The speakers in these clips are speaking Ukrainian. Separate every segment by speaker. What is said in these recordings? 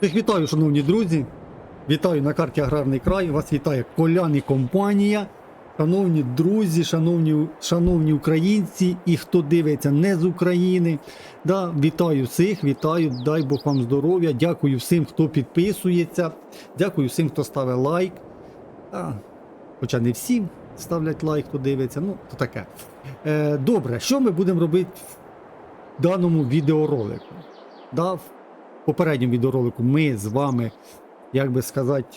Speaker 1: Всіх вітаю, шановні друзі. Вітаю на карті Аграрний край. Вас вітає Колян і компанія. Шановні друзі, шановні, шановні українці і хто дивиться не з України. Да, вітаю всіх, вітаю, дай Бог вам здоров'я. Дякую всім, хто підписується. Дякую всім, хто ставить лайк. А, хоча не всім ставлять лайк, хто дивиться. Ну, то таке. Е, добре, що ми будемо робити в даному відеоролику? Да, попередньому відеоролику ми з вами, як би сказати,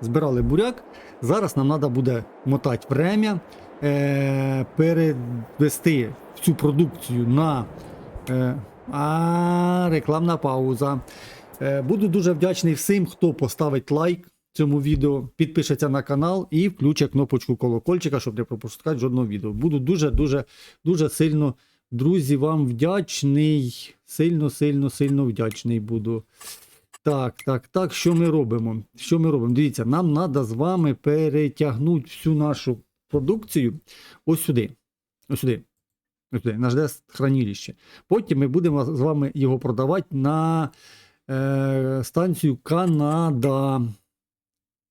Speaker 1: збирали буряк. Зараз нам треба буде мотати время, е, перевести цю продукцію на е, а, рекламна пауза. Е, буду дуже вдячний всім, хто поставить лайк цьому відео, підпишеться на канал і включить кнопочку колокольчика, щоб не пропускати жодного відео. Буду дуже дуже дуже сильно, друзі, вам вдячний. Сильно, сильно, сильно вдячний буду. Так, так, так, що ми робимо? Що ми робимо? Дивіться, нам треба з вами перетягнути всю нашу продукцію ось сюди. Ось сюди. Ось сюди, наш хранилище. Потім ми будемо з вами його продавати на е, станцію Канада.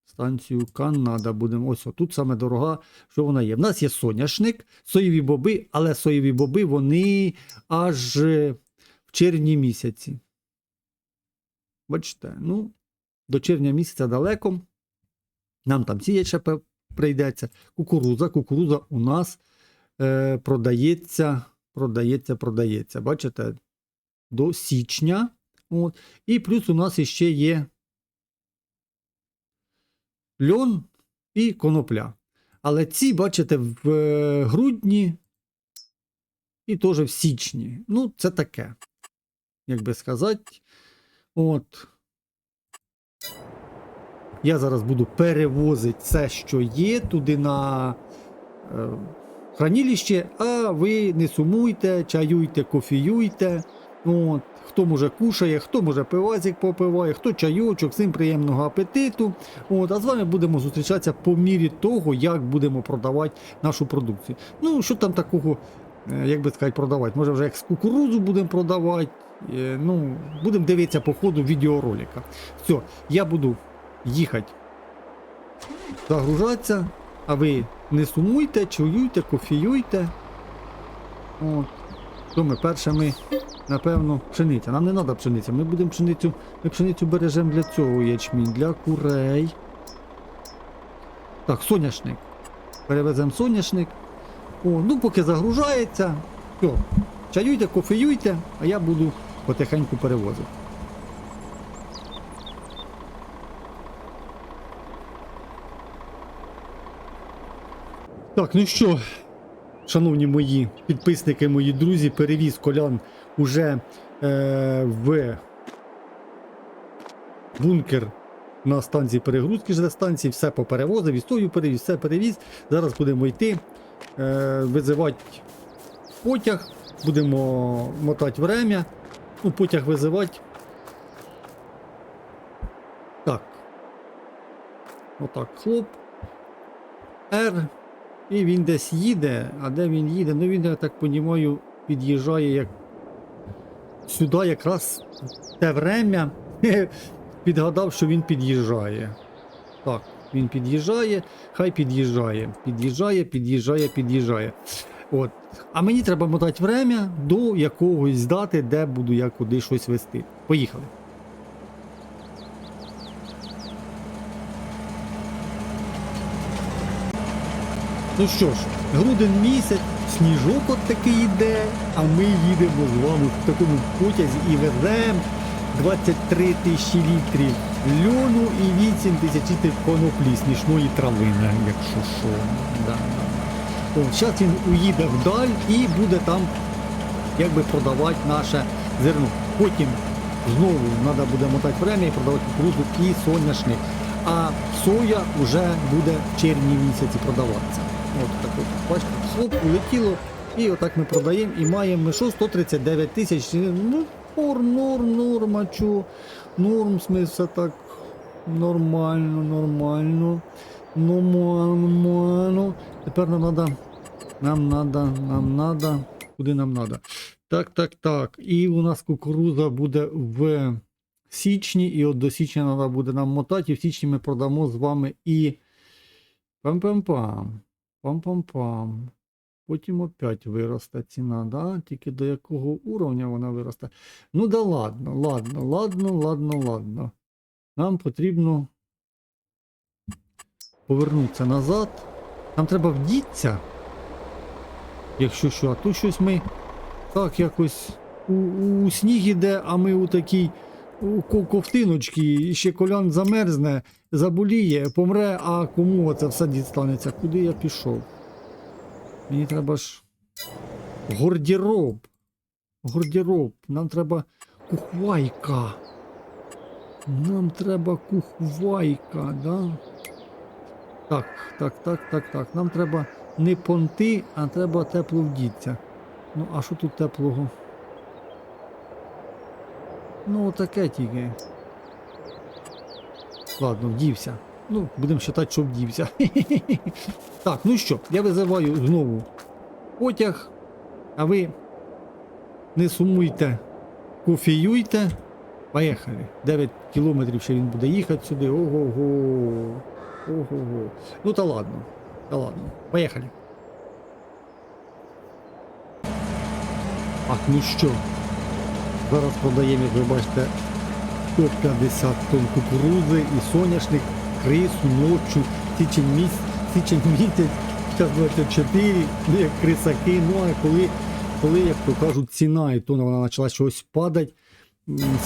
Speaker 1: Станцію Канада будемо. Ось тут саме дорога, що вона є. В нас є соняшник, соєві боби, але соєві боби вони аж червні місяці. Бачите, ну, до червня місяця далеко. Нам там ще прийдеться. Кукуруза. Кукуруза у нас е, продається, продається, продається. Бачите, до січня. От. І плюс у нас іще є льон і конопля. Але ці, бачите, в е, грудні і теж в січні. Ну, це таке. Як би сказати. От. Я зараз буду перевозити все, що є, туди на е, хранилище, а ви не сумуйте, чаюйте, кофіюйте. От. Хто може кушає, хто може пивазик попиває, хто чайочок, всім приємного апетиту. От, а з вами будемо зустрічатися по мірі того, як будемо продавати нашу продукцію. Ну, що там такого, е, як би сказати, продавати? Може вже як з кукурудзу будемо продавати. Е, Ну, будемо дивитися по ходу відеоролика. Все, я буду їхати, загружатися, а ви не сумуйте, чуюйте, кофіюйте. От. То ми перше ми, напевно, пшениця. Нам не треба пшениця. Ми будемо пшеницю, ми пшеницю бережемо для цього ячмінь, для курей. Так, соняшник. Перевеземо соняшник. О, ну поки загружається. Все, чаюйте, кофеюйте, а я буду потихеньку перевозити. Так, ну що, шановні мої підписники, мої друзі, перевіз колян уже е, в бункер на станції перегрузки ж станції, все поперевозив, історію перевіз, все перевіз. Зараз будемо йти, е, визивати потяг, будемо мотати время, ну, потяг визивати. Так. Отак, хлоп. R. І він десь їде, а де він їде? Ну він, я так розумію, під'їжджає як сюди якраз те время підгадав, що він під'їжджає. Так, він під'їжджає, хай під'їжджає. Під'їжджає, під'їжджає, під'їжджає. От. А мені треба мотати время до якогось дати, де буду я куди щось вести. Поїхали. Ну що ж, грудень місяць, сніжок от такий йде, а ми їдемо з вами в такому потязі і веземо 23 тисячі літрів льону і 8 тисяч літрів коноплі, смішної травини, якщо що. Да, зараз він уїде вдаль і буде там якби продавати наше зерно. Потім знову треба буде мотати время і продавати кукурудзу і соняшник. А соя вже буде в червні місяці продаватися. От так от, бачите, хлоп, улетіло, і отак ми продаємо і маємо ми що 139 тисяч. Ну, норм, норм, норм, а чо? Норм, в смислі, все так нормально, нормально. Нормально. Тепер нам треба. Нам надо, нам надо. Куди нам надо? Так, так, так. І у нас кукуруза буде в січні, і от до січня треба буде нам мотати, і в січні ми продамо з вами і. Пам-пам-пам. Пам-пам-пам. Потім опять виросте ціна, да? Тільки до якого уровня вона виросте. Ну да ладно, ладно, ладно, ладно, ладно. Нам потрібно повернутися назад. Нам треба вдітися. Якщо що, а то щось ми так якось у, у сніг іде, а ми у такій у ковтиночці, ще колян замерзне, заболіє, помре, а кому це все дістанеться? Куди я пішов? Мені треба ж. Гордіроб. Гордіроб. Нам треба кухвайка. Нам треба кухвайка, да? Так, так, так, так, так. Нам треба не понти, а треба тепло вдіться. Ну, а що тут теплого? Ну, таке тільки. Ладно, вдівся. Ну, будемо вважати, що вдівся. так, ну що, я визиваю знову потяг, а ви не сумуйте, кофіюйте. Поїхали. 9 кілометрів ще він буде їхати сюди. Ого-го. Ого-го. Ну та ладно. Та ладно. Поїхали. Так, ну що? Зараз продаємо, як ви бачите, 150 тонн кукурузи і соняшник, крису, ночу, січень місяць, січень місяць, час 24, ну як крисаки. Ну а коли, коли, як то кажуть, ціна і то вона почала щось падати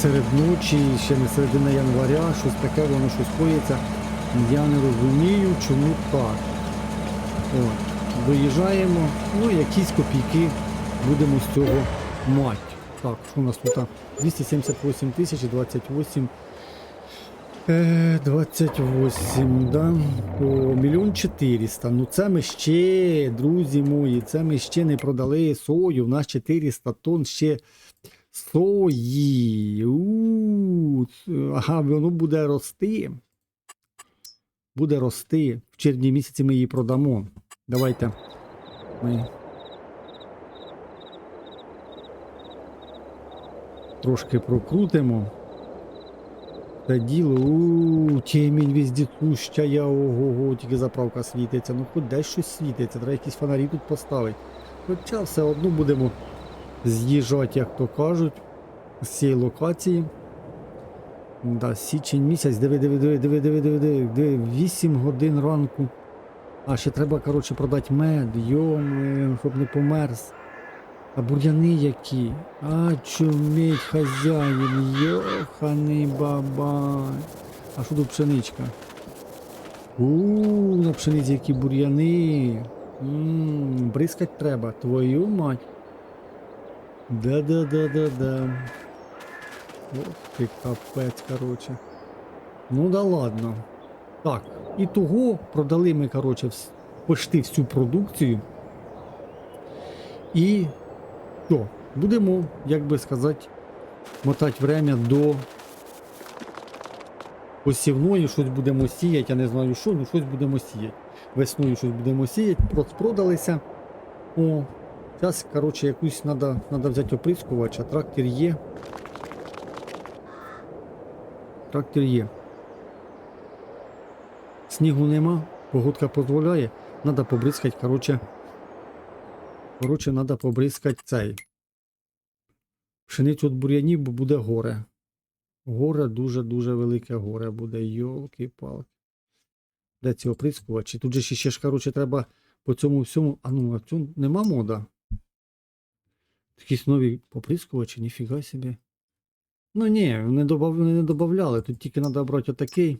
Speaker 1: серед ночі, ще не середина января, щось таке, воно щось коїться. Я не розумію, чому так. От, виїжджаємо, ну якісь копійки будемо з цього мати. Так, що у нас тут? 278 тисяч 28. Е, 28, да? По мільйон 400. Ну це ми ще, друзі мої, це ми ще не продали сою. У нас 400 тонн ще сої. У, ага, воно буде рости. Буде рости. В червні місяці ми її продамо. Давайте. Ми трошки прокрутимо. Це діло, у темінь віздітуща, я ого-го, тільки заправка світиться. Ну хоч десь щось світиться, треба якісь фонарі тут поставити. Хоча все одно будемо з'їжджати, як то кажуть, з цієї локації. Да, січень місяць, диви, диви, диви, диви, диви, диви, диви, диви, 8 годин ранку. А ще треба, коротше, продати мед, йом, щоб не померз. А бур'яни які? А чумить хазяїн, йоханий бабай. А що тут пшеничка? У на пшениці які бур'яни. Бризкать треба, твою мать. Да-да-да-да-да. Ох ти капець, короче. Ну да ладно. Так, і того продали ми, короче, почти всю продукцію. І що, будемо, як би сказати, мотати время до посівної, щось будемо сіяти, я не знаю що, ну щось будемо сіяти. Весною щось будемо сіяти, продалися. О, зараз, коротше, якусь треба взяти оприскувач, а трактор є. Трактор є. Снігу нема, погодка дозволяє. Треба побризкати, коротше. Коротше, треба побризкати цей. Пшеницю від бур'янів, бо буде горе. Горе дуже-дуже велике горе буде. Йолки-палки. Де ці оприскувачі? Тут же ще, ж, коротше, треба по цьому всьому. А ну, а цьому нема мода. Якісь нові оприскувачі, ніфіга собі. Ну ні, не, добав, не додавали. Тут тільки треба брати отакий.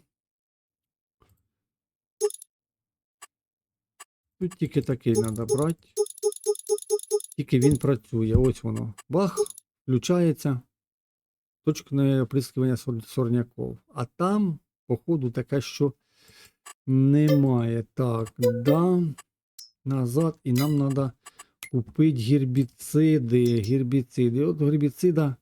Speaker 1: Тут тільки такий треба брати. Тільки він працює. Ось воно. Бах, включається. Точне оприскування сор- сорняков. А там, походу, таке, що немає. Так, да. Назад. І нам треба купити гербіциди. Гербіциди. От гербіцида.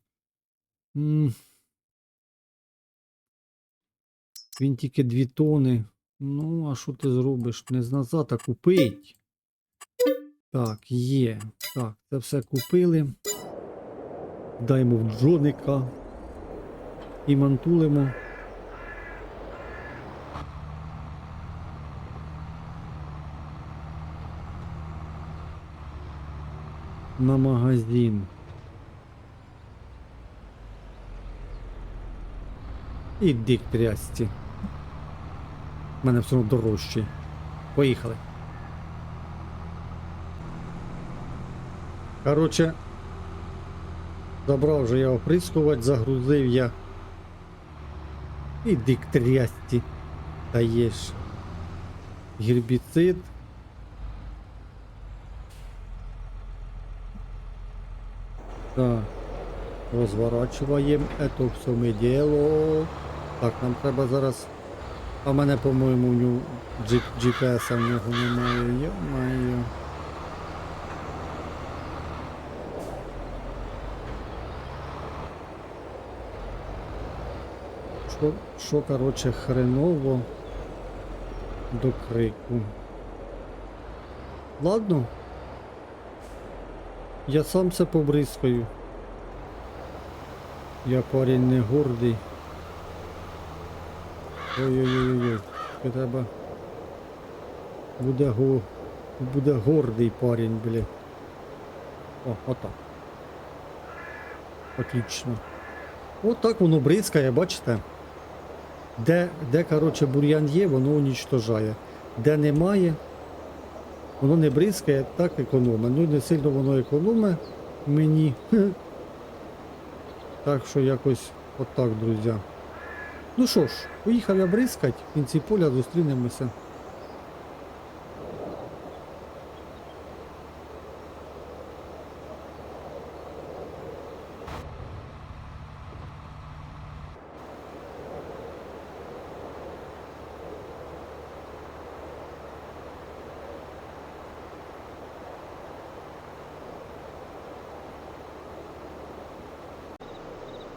Speaker 1: Він тільки 2 тони. Ну, а що ти зробиш? Не з назад, а купить. Так, є. Так, це все купили. Даємо в Джоника. і мантулимо. На магазин. Іди к трясці. У мене все одно дорожче. Поїхали. Короче, забрав вже я оприскувач, загрузив я. Іди к трясці. Даєш. Гербіцид. Так. Розворачуємо. Это все ми діло. Так, нам треба зараз. А в мене, по-моєму, в нього GPS в нього немає. Йо-моє. Що, що, короче, хреново до крику. Ладно. Я сам це побризкаю. Я парень не гордий. Ой-ой-ой-ой. Треба. Буде го. Буде гордий парень, бля. О, отак. Отлично. Отак воно бризкає, бачите? Де, де коротше, бур'ян є, воно унічтожає. Де немає, воно не бризкає, так економить. Ну не сильно воно економить мені. Так що якось отак, друзі. Ну що ж, поїхав я бризкать, в кінці поля зустрінемося.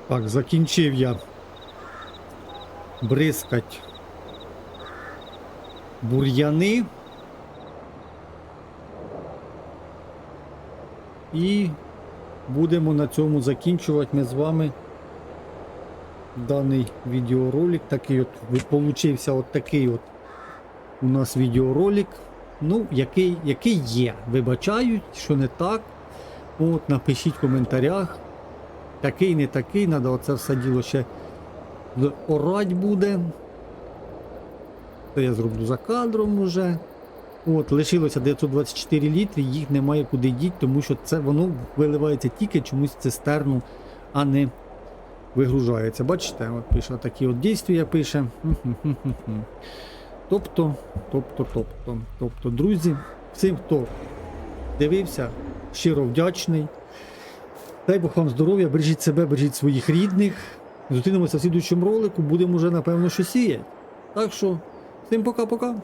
Speaker 1: Так, закінчив я бризкать бур'яни. І будемо на цьому закінчувати ми з вами даний відеоролик. Такий от получився от такий от у нас відеоролик. Ну, який, який є. Вибачають, що не так. От, напишіть в коментарях. Такий, не такий, треба оце все діло ще орать буде. Це я зроблю за кадром уже. От, лишилося 924 літри, їх немає куди діти, тому що це воно виливається тільки чомусь цистерну, а не вигружається. Бачите, от пише такі от дійствія пише. Тобто, тобто, тобто, тобто, друзі, всім, хто дивився, щиро вдячний. Дай Бог вам здоров'я, бережіть себе, бережіть своїх рідних. Зустрінемося в слідуючому ролику, будемо вже, напевно, що сіяти. Так що, всім пока-пока.